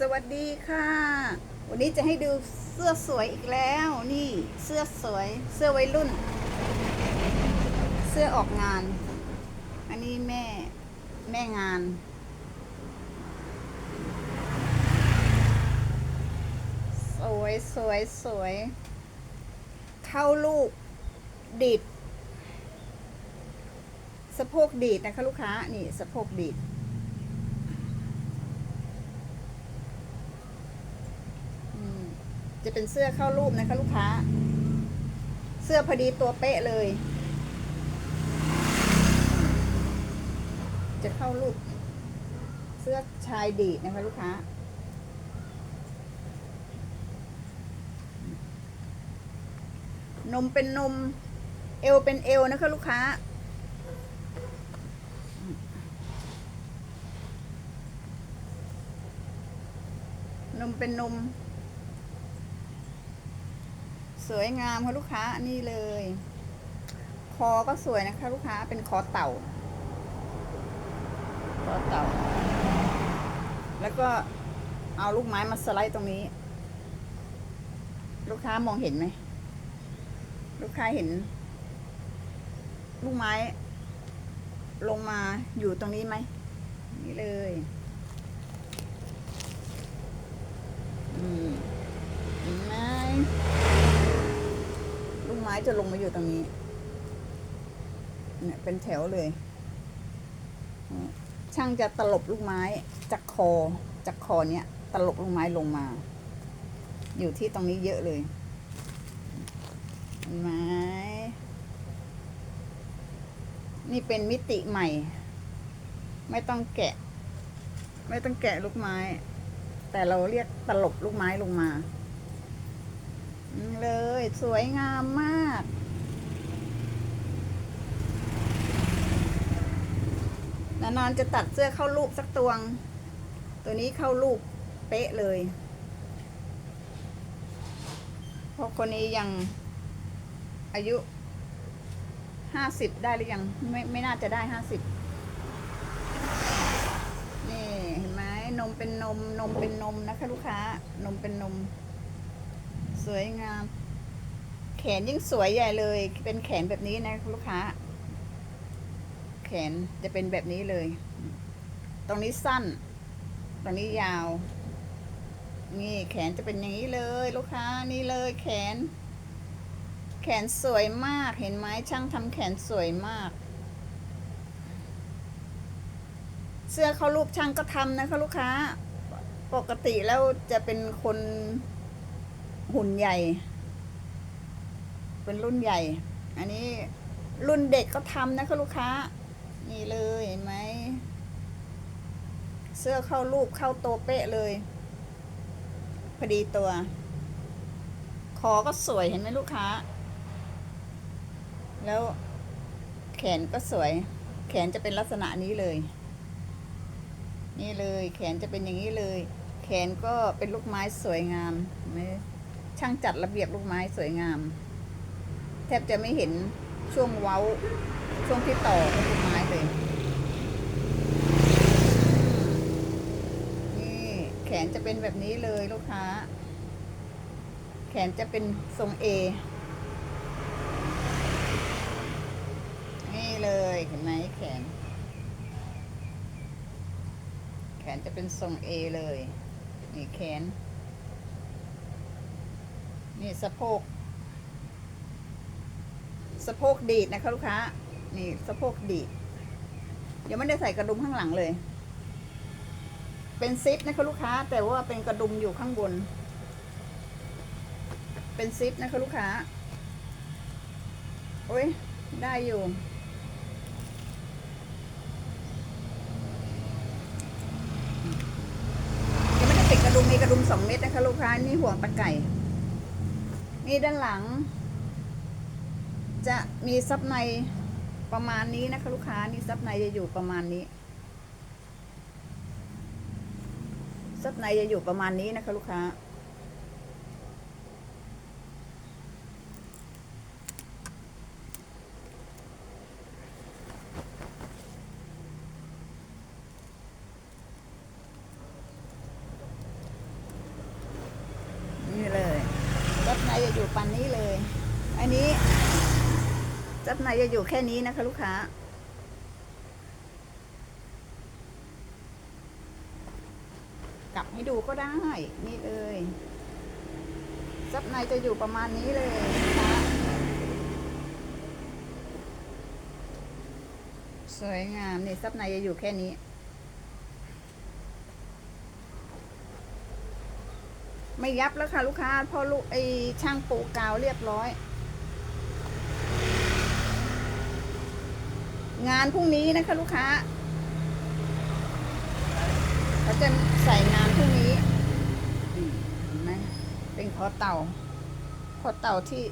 สวัสดีค่ะ วันนี้จะให้ดูเสื้อสวยอีกแล้ว นี่เสื้อสวย เสื้อวัยรุ่น เสื้อออกงาน อันนี้แม่แม่งาน สวยสวยสวย เข้าลูกดีดสะโพกดีดนะคะลูกค้า นี่สะโพกดีด อืม จะเป็นเสื้อเข้ารูปนะคะลูกค้า เสื้อพอดีตัวเป๊ะเลย จะเข้ารูป เสื้อชายดีดนะคะลูกค้า นมเป็นนม เอวเป็นเอวนะคะลูกค้านมเป็นนม สวยงามค่ะลูกค้านี่เลย คอก็สวยนะคะลูกค้าเป็นคอเต่า คอเต่า แล้วก็เอาลูกไม้มาสไลด์ตรงนี้ ลูกค้ามองเห็นไหม ลูกค้าเห็น ลูกไม้ ลงมาอยู่ตรงนี้ไหม นี่เลยอืมนไหม ไม้จะลงมาอยู่ตรงนี้ เนี่ยเป็นแถวเลย ช่างจะตลบลูกไม้จากคอจากคอเนี้ยตลบลูกไม้ลงมา อยู่ที่ตรงนี้เยอะเลยไหมนี่เป็นมิติใหม่ ไม่ต้องแกะ ไม่ต้องแกะลูกไม้ แต่เราเรียกตลบลูกไม้ลงมา เลย สวยงามมากนานจะตัดเสื้อเข้ารูปสักตวง ตัวนี้เข้ารูปเป๊ะเลย เพราะคนนี้ยังอายุห้าสิบได้หรือยัง ไม่ไม่น่าจะได้ห้าสิบนี่ เห็นไหมนมเป็นนม นมเป็นนมนะคะลูกค้า นมเป็นนม สวยงาม แขนยิ่งสวยใหญ่เลย เป็นแขนแบบนี้นะลูกค้า แขนจะเป็นแบบนี้เลย ตรงนี้สั้น ตรงนี้ยาว นี่แขนจะเป็นอย่างนี้เลย ลูกค้านี่เลย แขน แขนสวยมากเห็นไหมช่างทำแขนสวยมากเสื้อเขารูปช่างก็ทำนะคะลูกค้า ปกติแล้วจะเป็นคน หุ่นใหญ่ เป็นรุ่นใหญ่ อันนี้รุ่นเด็กก็ทำนะคะลูกค้า นี่เลยเห็นไหม เสื้อเข้ารูปเข้าโตเป๊ะเลย พอดีตัว คอก็สวยเห็นไหมลูกค้า แล้วแขนก็สวย แขนจะเป็นลักษณะนี้เลย นี่เลย แขนจะเป็นอย่างนี้เลย แขนก็เป็นลูกไม้สวยงามเห็นไหม ช่างจัดระเบียบลูกไม้สวยงาม แทบจะไม่เห็นช่วงเว้า ช่วงที่ต่อเป็นลูกไม้เลย นี่แขนจะเป็นแบบนี้เลยลูกค้า แขนจะเป็นทรงเอนี่เลยเห็นไหมแขน แขนจะเป็นทรงเอเลย นี่แขน นี่สะโพก สะโพกดีดนะคะลูกค้า นี่สะโพกดีดยังไม่ได้ใส่กระดุมข้างหลังเลย เป็นซิปนะคะลูกค้า แต่ว่าเป็นกระดุมอยู่ข้างบน เป็นซิปนะคะลูกค้า โอ้ยได้อยู่ ยังไม่ได้ติดกระดุมมีกระดุมสองเม็ดนะคะลูกค้า นี่ห่วงตะไก่ นี่ด้านหลัง จะมีซับในประมาณนี้นะคะลูกค้านี่ซับในจะอยู่ประมาณนี้ซับในจะอยู่ประมาณนี้นะคะลูกค้า ซับในจะอยู่แค่นี้นะคะลูกค้า กลับให้ดูก็ได้ นี่เลยซับในจะอยู่ประมาณนี้เลยนะคะสวยงามนี่ซับในจะอยู่แค่นี้ ไม่ยับแล้วค่ะลูกค้าพราะลูกไอช่างปูกาวเรียบร้อย งานพรุ่งนี้นะคะลูกค้าเขาจะใส่งานพรุ่งนี้นเห็นไหมเป็นคอเต่าคอเต่าที่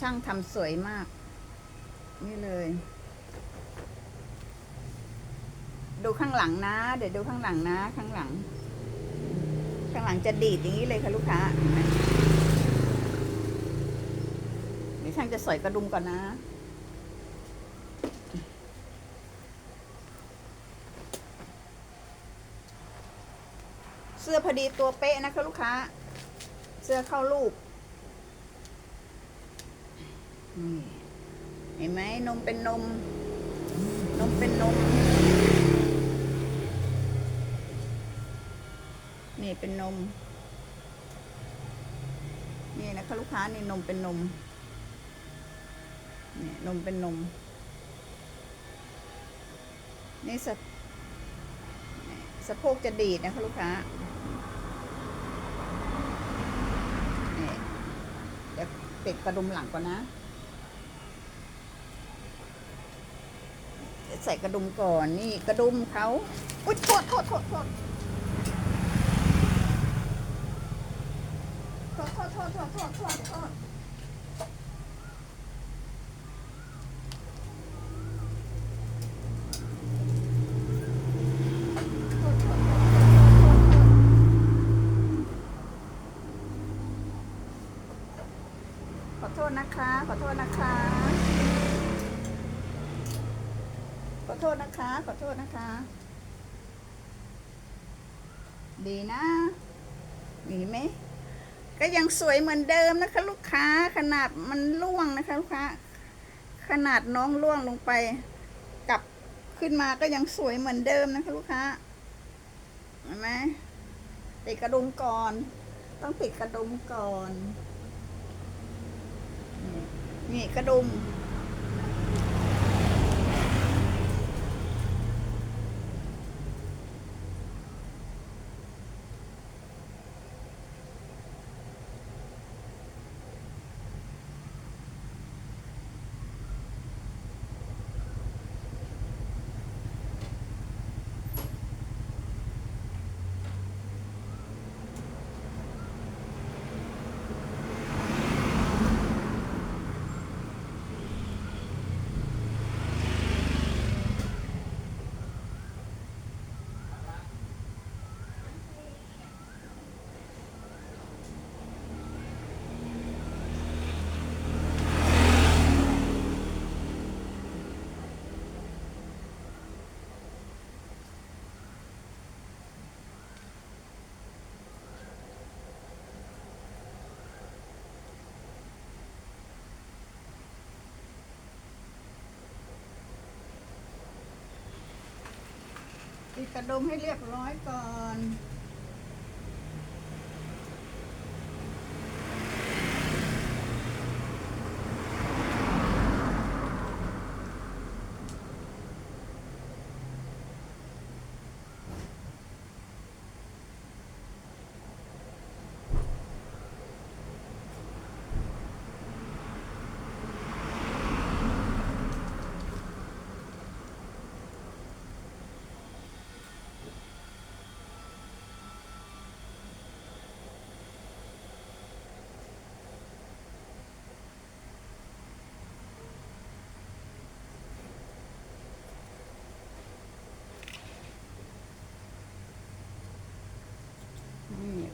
ช่างทำสวยมาก นี่เลย ดูข้างหลังนะ เดี๋ยวดูข้างหลังนะ ข้างหลัง ข้างหลังจะดีดอย่างนี้เลยค่ะลูกค้าเห็นไหมเดี๋ยวช่างจะสอยกระดุมก่อนนะ สื้อพอดีตัวเป๊ะนะคะลูกค้า เสื้อเข้ารูปนี่เห็นไหมนมเป็นนม นมเป็นนม นี่เป็นนม นี่นะคะลูกค้านี่นมเป็นนม นี่นมเป็นนม นี่สะสะโพกจะดีดนะคะลูกค้านี่ เป็ดกระดุมหลังก่อนนะ ใส่กระดุมก่อนนี่กระดุมเขาอุ้ยโทษโทษโทษโทษโทษโทษโทษโทษโทษโทษโทษขอโทษนะคะ ขอโทษนะคะ ขอโทษนะคะ ขอโทษนะคะ ดีนะมีไหมก็ยังสวยเหมือนเดิมนะคะ ลูกค้าขนาดมันล่วงนะคะ ลูกค้า ขนาดน้องล่วงลงไป กลับขึ้นมาก็ยังสวยเหมือนเดิมนะคะ ลูกค้าเห็นไหมติดกระดุมก่อน ต้องติดกระดุมก่อน นี่กระดุม ติดกระดุมให้เรียบร้อยก่อน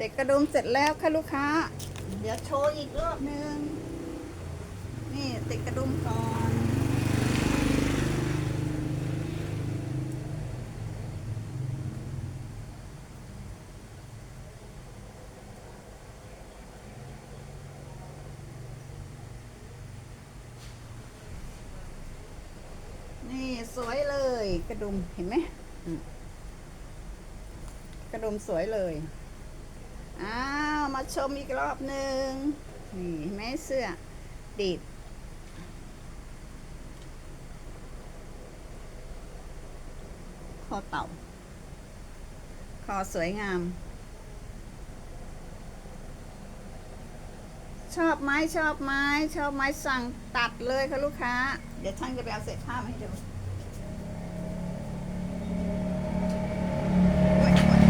เด็กกระดุมเสร็จแล้วค่ะลูกค้า เดี๋ยวโชว์อีกรอบหนึ่งนี่เติดกระดุมก่อนนี่สวยเลยกระดุมเห็นไหมกระดุมสวยเลย อ้าว มาชมอีกรอบหนึ่งนี่เห็นไหมเสื้อดีดคอเต่า คอสวยงาม ชอบไหมชอบไหมชอบไหมสั่งตัดเลยค่ะลูกค้า เดี๋ยวช่างจะไปเอาเศษผ้ามาให้ดูโอ๊ยโอ๊ย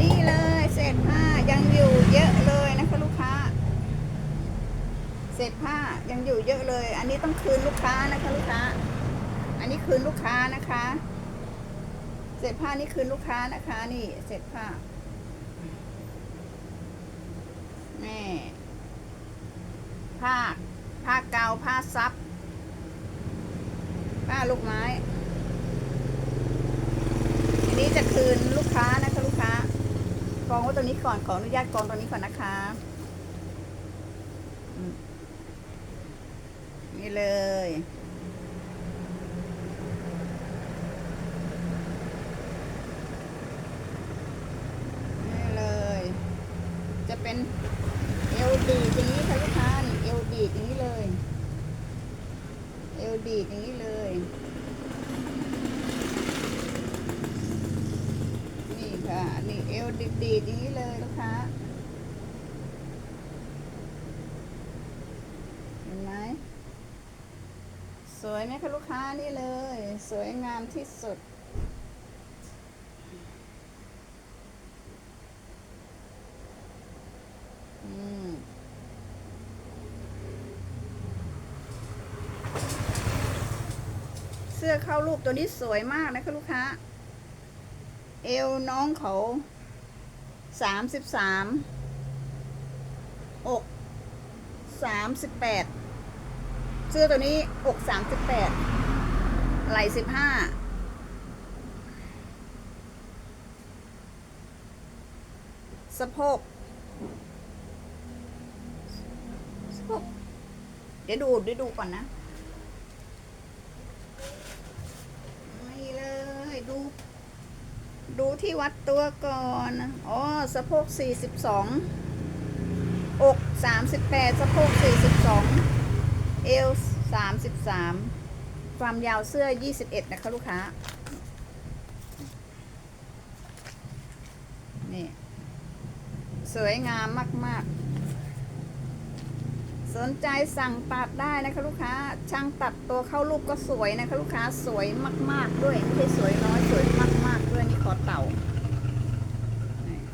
นี่เลยเศษผ้ายังอยู่ เยอะเลยนะคะลูกค้า เศษผ้ายังอยู่เยอะเลย อันนี้ต้องคืนลูกค้านะคะลูกค้า อันนี้คืนลูกค้านะคะ เศษผ้านี่คืนลูกค้านะคะ นี่เศษผ้าแม่ผ้าผ้าเกาผ้าซับผ้าลูกไม้ อันนี้จะคืนลูกค้านะคะ กองไว้ตรงนี้ก่อน ขออนุญาตกองตรงนี้ก่อนนะคะ นี่เลย นี่เลย จะเป็นเอลดีอย่างนี้ค่ะลูกค้าเอลดีอย่างนี้เลย เอลดีอย่างนี้เลย นี่ค่ะนี่เอล ดีดีนี้เลยลูกค้าเห็นไหมสวยไหมคะลูกค้านี่เลย สวยงามที่สุด อืมเสื้อเข้ารูปตัวนี้สวยมากนะคะลูกค้า เอวน้องเขา สามสิบสามอกสามสิบแปดเสื้อตัวนี้อกสามสิบแปดไหล่สิบห้าสะโพกเดี๋ยวดูเดี๋ยวดูก่อนนะนี่เลยดู ดูที่วัดตัวก่อนอ๋อสะโพกสี่สิบสองอกสามสิบแปดสะโพกสี่สิบสองเอวสามสิบสามความยาวเสื้อยี่สิบเอ็ดนะคะลูกค้า นี่ สวยงามมาก ๆ สนใจสั่งตัดได้นะคะลูกค้า ช่างตัดตัวเข้ารูปก็สวยนะคะลูกค้าสวยมาก ๆ ด้วย ไม่ใช่สวยน้อยสวยมาก ด้วยนี่คอเต่า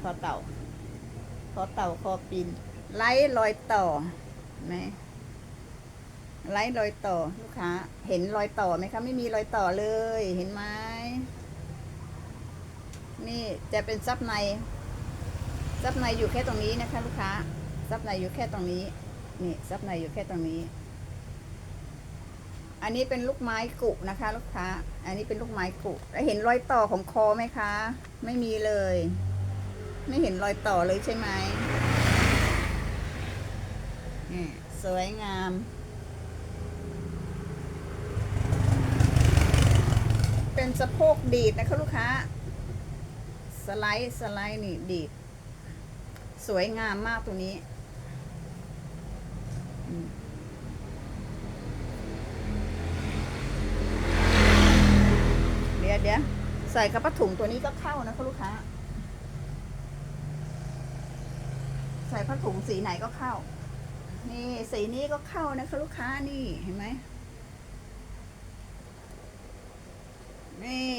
คอเต่าคอเต่าคอปีนไล่รอยต่อไหมไล่รอยต่อลูกค้า เห็นรอยต่อไหมคะไม่มีรอยต่อเลย เห็นไหมนี่จะเป็นซับในซับในอยู่แค่ตรงนี้นะคะ ลูกค้าซับในอยู่แค่ตรงนี้ นี่ซับในอยู่แค่ตรงนี้ อันนี้เป็นลูกไม้กุนะคะ ลูกค้า อันนี้เป็นลูกไม้กุแล้วเห็นรอยต่อของคอไหมคะ ไม่มีเลย ไม่เห็นรอยต่อเลยใช่ไหมนี่สวยงาม เป็นสะโพกดีดนะคะลูกค้า สไลด์สไลด์นี่ดีด สวยงามมากตรงนี้อืมเดี๋ยวเดี๋ยวใส่กระปะถุงตัวนี้ก็เข้านะคะลูกค้า ใส่ผ้าถุงสีไหนก็เข้า นี่สีนี้ก็เข้านะคะลูกค้านี่เห็นไหมนี่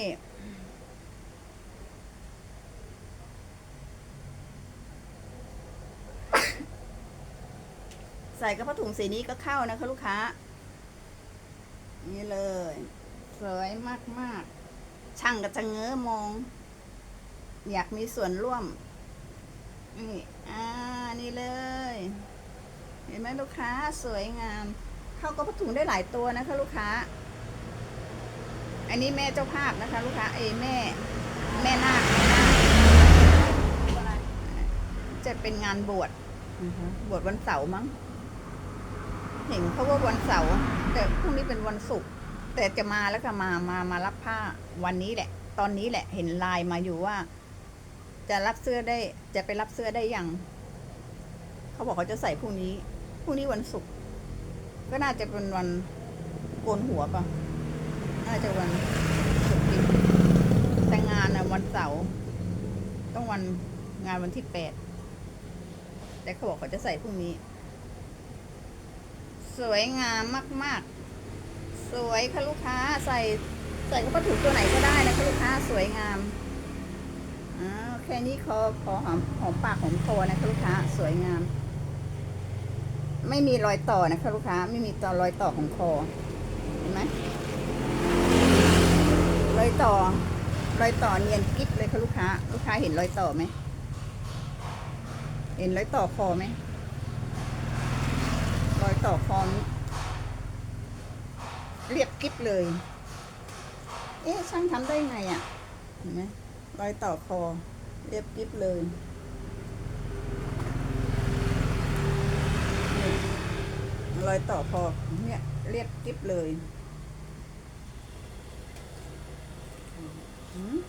ใส่กระเพาะถุงสีนี้ก็เข้านะคะลูกค้า นี่เลย สวยมากมากๆ ช่างก็จะเง้อมอง อยากมีส่วนร่วม นี่ อ่า นี่เลย เห็นไหมลูกค้าสวยงาม เข้ากระเพาะถุงได้หลายตัวนะคะ ลูกค้า อันนี้แม่เจ้าภาพนะคะ ลูกค้า เอแม่ แม่นาคแม่นาคจะเป็นงานบวชบวชวันเสาร์มั้ง เห็นเขาว่าวันเสาร์แต่พรุ่งนี้เป็นวันศุกร์ แต่จะมาแล้วค่ะมามามารับผ้าวันนี้แหละ ตอนนี้แหละเห็นไลน์มาอยู่ว่า จะรับเสื้อได้ จะไปรับเสื้อได้ยังเขาบอกเขาจะใส่พรุ่งนี้พรุ่งนี้วันศุกร์ก็น่าจะเป็นวันโกนหัวป่ะน่าจะวันศุกร์ดิแต่งานนะวันเสาร์ต้องวันงานวันที่แปดแต่เขาบอกเขาจะใส่พรุ่งนี้ สวยงามมาก ๆ สวยค่ะลูกค้าใส่ใส่กระเป๋าถุงตัวไหนก็ได้นะคะลูกค้าสวยงามอ่าแค่นี้คอคอหอมหอมปากหอมคอนะคะลูกค้าสวยงาม ไม่มีรอยต่อนะคะลูกค้าไม่มีต่อรอยต่อของคอเห็นไหมรอยต่อรอยต่อเนียนกิ๊บเลยค่ะลูกค้า ลูกค้าเห็นรอยต่อไหมเห็นรอยต่อคอไหมรอยต่อคอ กิ๊บเลย เอ๊ะช่างทำได้ไงอะ่ะเห็นไหมรอยต่อคอเรียบกิ๊บเลยรอยต่อคอเนี่ยเรียบกิ๊บเลยอืม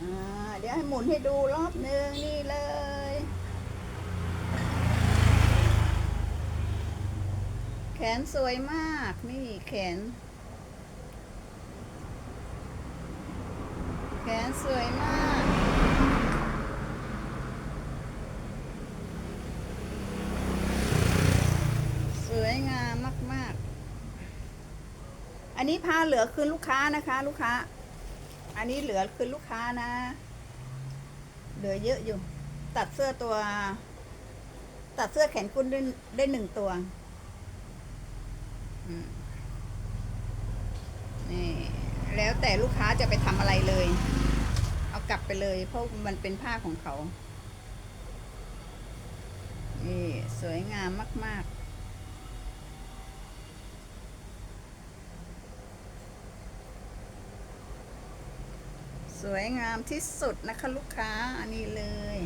อ่าเดี๋ยวให้ห มุนให้ดูรอบนึงนี่เลย แขนสวยมากนี่แขน แขนสวยมาก สวยงามมาก ๆ อันนี้พาเหลือคืนลูกค้านะคะ ลูกค้าอันนี้เหลือคืนลูกค้านะ เหลือเยอะอยู่ ตัดเสื้อตัว ตัดเสื้อแขนกุดได้ได้หนึ่งตัวนี่แล้วแต่ลูกค้าจะไปทำอะไรเลย เอากลับไปเลย เพราะมันเป็นผ้าของเขานี่สวยงามมาก ๆ สวยงามที่สุดนะคะลูกค้าอันนี้เลย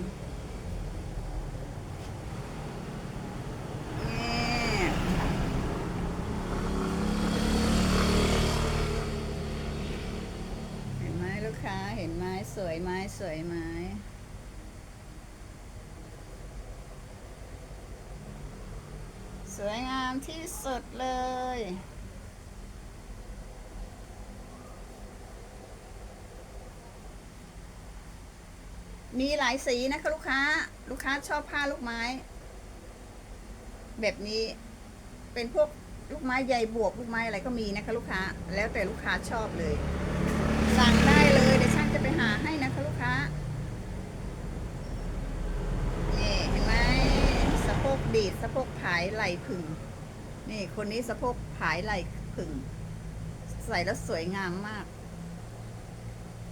เห็นไหมลูกค้าเห็นไหมสวยไหมสวยไหมสวยงามที่สุดเลย มีหลายสีนะคะลูกค้า ลูกค้าชอบผ้าลูกไม้ แบบนี้เป็นพวกลูกไม้ใยบวบลูกไม้อะไรก็มีนะคะ ลูกค้า แล้วแต่ลูกค้าชอบเลย สั่งได้เลยเดี๋ยวช่างจะไปหาให้นะคะลูกค้านี่เห็นไหมสะโพกดีดสะโพกผายไหล่ผึ่งนี่คนนี้สะโพกผายไหล่ผึ่งใส่แล้วสวยงามมาก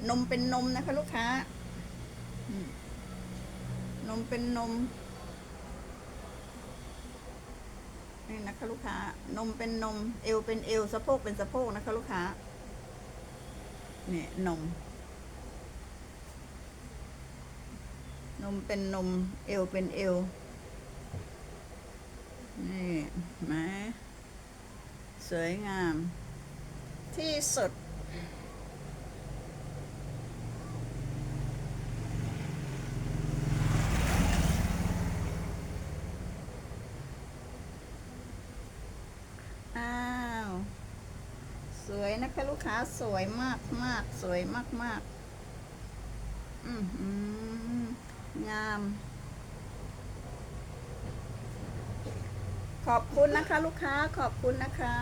นมเป็นนมนะคะ ลูกค้า นมเป็นนม นี่นะคะลูกค้า นมเป็นนม เอวเป็นเอวสะโพกเป็นสะโพกนะคะลูกค้า เนี่ยนม นมเป็นนม เอวเป็นเอว นี่ไหมสวยงาม ที่สุด อ้าว สวยนะคะ ลูกค้าสวยมากมากสวยมากมากอือหืองาม ขอบคุณนะคะ ลูกค้าขอบคุณนะคะ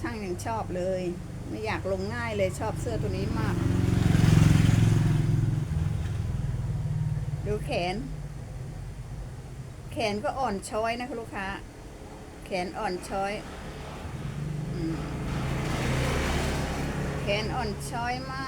ช่างยังชอบเลย ไม่อยากลงง่ายเลยชอบเสื้อตัวนี้มาก ดูแขน แขนก็อ่อนช้อยนะคะลูกค้า แขนอ่อนช้อยอแขนอ่อนช้อยมาก